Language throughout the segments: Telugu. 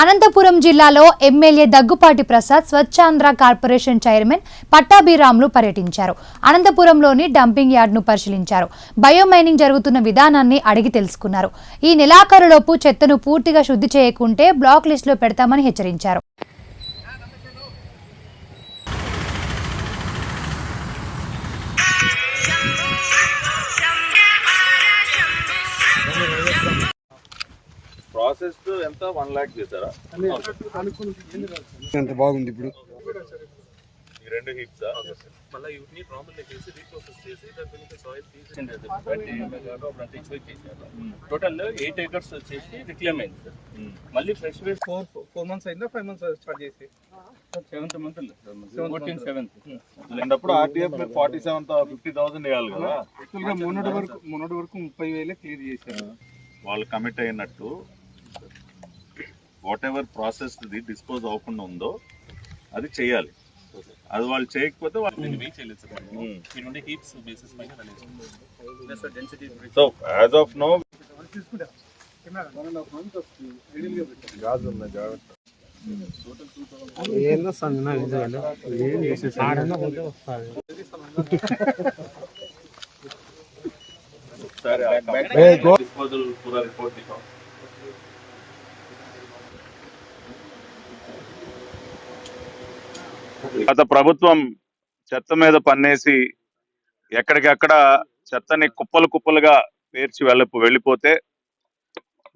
అనంతపురం జిల్లాలో MLA Daggupati Prasad Swachhandhra corporation chairman Pattabhiramulu పర్యటించారు. అనంతపురంలోని డంపింగ్ యార్డ్ను పరిశీలించారు. బయోమైనింగ్ జరుగుతున్న విధానాన్ని అడిగి తెలుసుకున్నారు. ఈ నెలాఖరులోపు చెత్తను పూర్తిగా శుద్ధి చేయకుంటే బ్లాక్ లిస్టులో పెడతామని హెచ్చరించారు. ప్రాసెస్ ఎంత వన్ లాక్ చేశారా? ఎంత బాగుంది ఇప్పుడు? ఈ రెండు హిప్స్ మళ్ళీ వీటిని ప్రాబ్లం చేసి రీప్రోసెస్ చేసి దాని గురించి సాయిల్ తీసి టోటల్ ఎయిట్ ఏకర్స్ వచ్చేసి రిక్లైమ్ అయింది సార్. మళ్ళీ ఫ్రెష్ ఫోర్ ఫోర్ మంత్స్ అయిందా ఫైవ్ మంత్స్ స్టార్ట్ చేసి? సెవెంత్ మంత్ ఫోర్టీన్ సెవెంత్ అలాంటప్పుడు RTF forty seven fifty thousand ఇవ్వాలి కదా? యాక్చువల్గా మొన్నటి వరకు మొన్నటి వరకు ముప్పై వేలే క్లియర్ చేశారు. వాళ్ళు కమిట్ అయినట్టు వాట్ ఎవర్ ప్రాసెస్ డిస్పోజ్ అవ్వకుండా ఉందో అది చేయాలి. అది వాళ్ళు చేయకపోతే సో యాజ్ ఆఫ్ నో ఏందో ఏం చేసేసి డిస్పోజల్ పూరా రిపోర్ట్ గత ప్రభుత్వం చెత్త మీద పన్నేసి ఎక్కడికక్కడ చెత్తని కుప్పలు కుప్పలుగా పేర్చి వెళ్ళ వెళ్ళిపోతే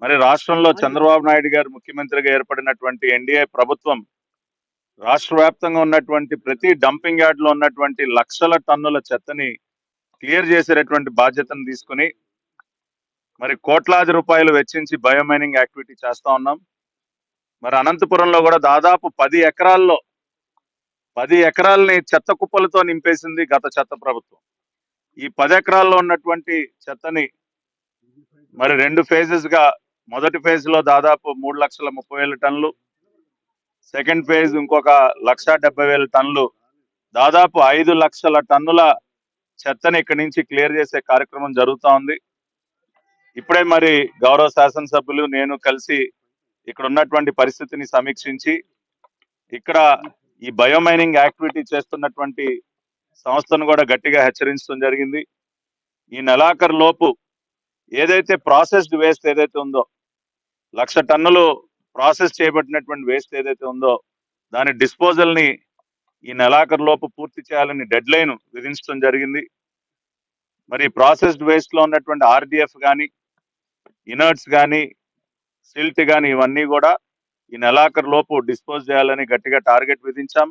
మరి రాష్ట్రంలో చంద్రబాబు నాయుడు గారు ముఖ్యమంత్రిగా ఏర్పడినటువంటి ఎన్డీఏ ప్రభుత్వం రాష్ట్ర వ్యాప్తంగా ఉన్నటువంటి ప్రతి డంపింగ్ యార్డ్లో ఉన్నటువంటి లక్షల టన్నుల చెత్తని క్లియర్ చేసేటటువంటి బాధ్యతను తీసుకుని మరి కోట్లాది రూపాయలు వెచ్చించి బయోమైనింగ్ యాక్టివిటీ చేస్తా ఉన్నాం. మరి అనంతపురంలో కూడా దాదాపు పది ఎకరాల్లో పది ఎకరాలని చెత్త కుప్పలతో నింపేసింది గత చెత్త ప్రభుత్వం. ఈ పది ఎకరాల్లో ఉన్నటువంటి చెత్తని మరి రెండు ఫేజెస్గా మొదటి ఫేజ్లో దాదాపు మూడు లక్షల ముప్పై వేల టన్నులు సెకండ్ ఫేజ్ ఇంకొక లక్ష డెబ్బై వేల టన్నులు దాదాపు ఐదు లక్షల టన్నుల చెత్తని ఇక్కడి నుంచి క్లియర్ చేసే కార్యక్రమం జరుగుతూ ఉంది. ఇప్పుడే మరి గౌరవ శాసనసభ్యులు నేను కలిసి ఇక్కడ ఉన్నటువంటి పరిస్థితిని సమీక్షించి ఇక్కడ ఈ బయోమైనింగ్ యాక్టివిటీ చేస్తున్నటువంటి సంస్థను కూడా గట్టిగా హెచ్చరించడం జరిగింది. ఈ నెలాఖరు లోపు ఏదైతే ప్రాసెస్డ్ వేస్ట్ ఏదైతే ఉందో లక్ష టన్నులు ప్రాసెస్ చేయబడినటువంటి వేస్ట్ ఏదైతే ఉందో దాని డిస్పోజల్ని ఈ నెలాఖరు లోపు పూర్తి చేయాలని డెడ్ లైన్ విధించడం జరిగింది. మరి ప్రాసెస్డ్ వేస్ట్లో ఉన్నటువంటి ఆర్డిఎఫ్ కానీ ఇనర్ట్స్ కానీ సిల్ట్ కానీ ఇవన్నీ కూడా ఈ నెలాఖరు లోపు డిస్పోజ్ చేయాలని గట్టిగా టార్గెట్ విధించాం.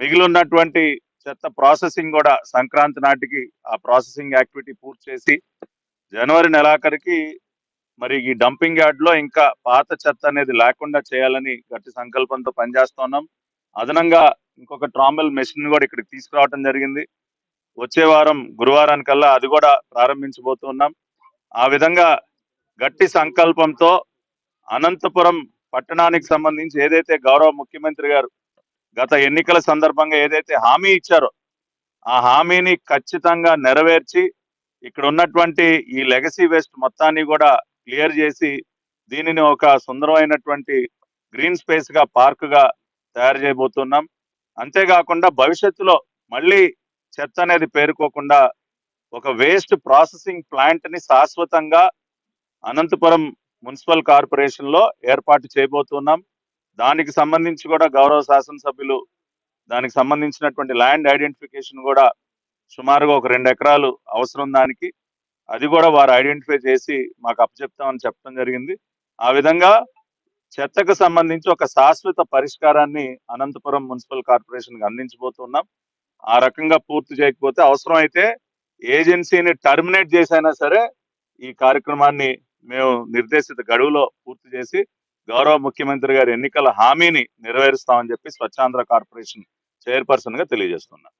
మిగిలిన్నటువంటి చెత్త ప్రాసెసింగ్ కూడా సంక్రాంతి నాటికి ఆ ప్రాసెసింగ్ యాక్టివిటీ పూర్తి చేసి జనవరి నెలాఖరికి మరి ఈ డంపింగ్ యార్డ్లో ఇంకా పాత చెత్త అనేది లేకుండా చేయాలని గట్టి సంకల్పంతో పనిచేస్తున్నాం. అదనంగా ఇంకొక ట్రామల్ మెషిన్ కూడా ఇక్కడికి తీసుకురావడం జరిగింది. వచ్చే వారం గురువారానికల్లా అది కూడా ప్రారంభించబోతున్నాం. ఆ విధంగా గట్టి సంకల్పంతో అనంతపురం పట్టణానికి సంబంధించి ఏదైతే గౌరవ ముఖ్యమంత్రి గారు గత ఎన్నికల సందర్భంగా ఏదైతే హామీ ఇచ్చారో ఆ హామీని ఖచ్చితంగా నెరవేర్చి ఇక్కడ ఉన్నటువంటి ఈ లెగసీ వేస్ట్ మొత్తాన్ని కూడా క్లియర్ చేసి దీనిని ఒక సుందరమైనటువంటి గ్రీన్ స్పేస్గా పార్క్గా తయారు చేయబోతున్నాం. అంతేకాకుండా భవిష్యత్తులో మళ్ళీ చెత్త అనేది పేరుకోకుండా ఒక వేస్ట్ ప్రాసెసింగ్ ప్లాంట్ని శాశ్వతంగా అనంతపురం మున్సిపల్ కార్పొరేషన్లో ఏర్పాటు చేయబోతున్నాం. దానికి సంబంధించి కూడా గౌరవ శాసనసభ్యులు దానికి సంబంధించినటువంటి ల్యాండ్ ఐడెంటిఫికేషన్ కూడా సుమారుగా ఒక రెండు ఎకరాలు అవసరం దానికి. అది కూడా వారు ఐడెంటిఫై చేసి మాకు అప్పచెప్తామని చెప్పడం జరిగింది. ఆ విధంగా చెత్తకు సంబంధించి ఒక శాశ్వత పరిష్కారాన్ని అనంతపురం మున్సిపల్ కార్పొరేషన్కి అందించబోతున్నాం. ఆ రకంగా పూర్తి చేయకపోతే అవసరం అయితే ఏజెన్సీని టర్మినేట్ చేసైనా సరే ఈ కార్యక్రమాన్ని మేము నిర్దేశిత గడువులో పూర్తి చేసి గౌరవ ముఖ్యమంత్రి గారి ఎన్నికల హామీని నెరవేరుస్తామని చెప్పి స్వచ్ఛాంధ్ర కార్పొరేషన్ చైర్పర్సన్గా తెలియజేస్తున్నాం.